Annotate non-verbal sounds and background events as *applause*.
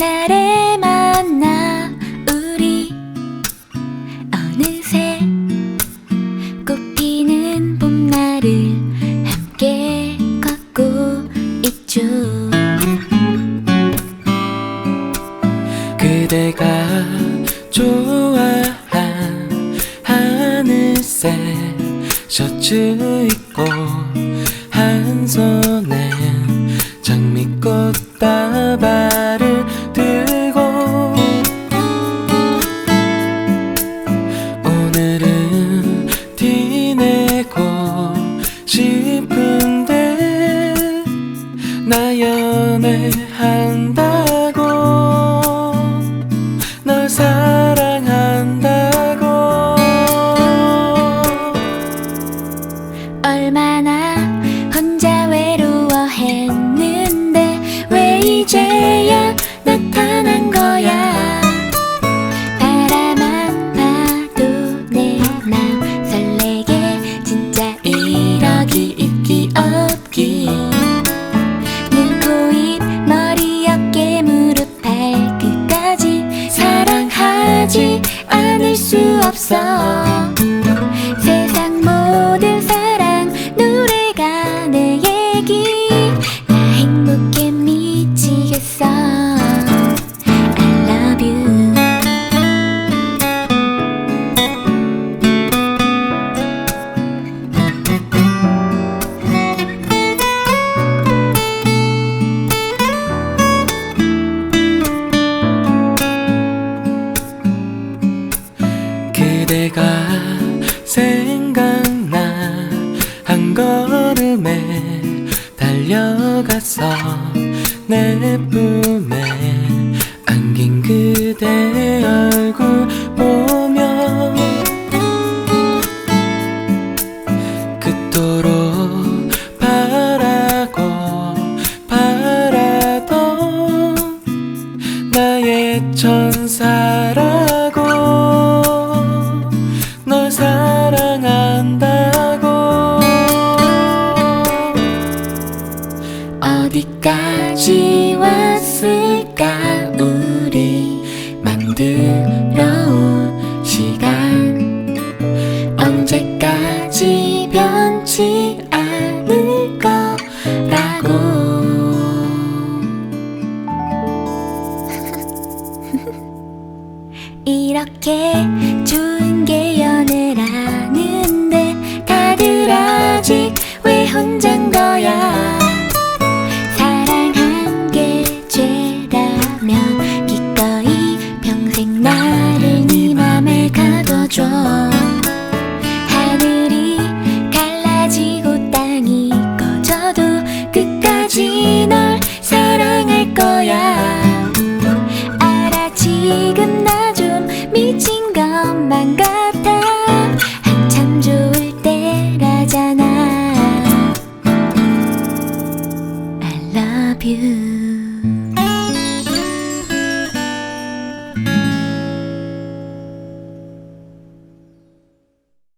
그날에 만나 우리 어느새 꽃피는 봄날을 함께 걷고 있죠. 그대가 좋아한 하늘색 셔츠 입고 her Down. 내 품에 안긴 그대 얼굴 보면 그토록 바라고 바라던 나의 천사라 어디까지 왔을까? 우리 만들어 온 시간. 언제까지 변치 않을 거라고. *laughs* 이렇게 좋은 게요.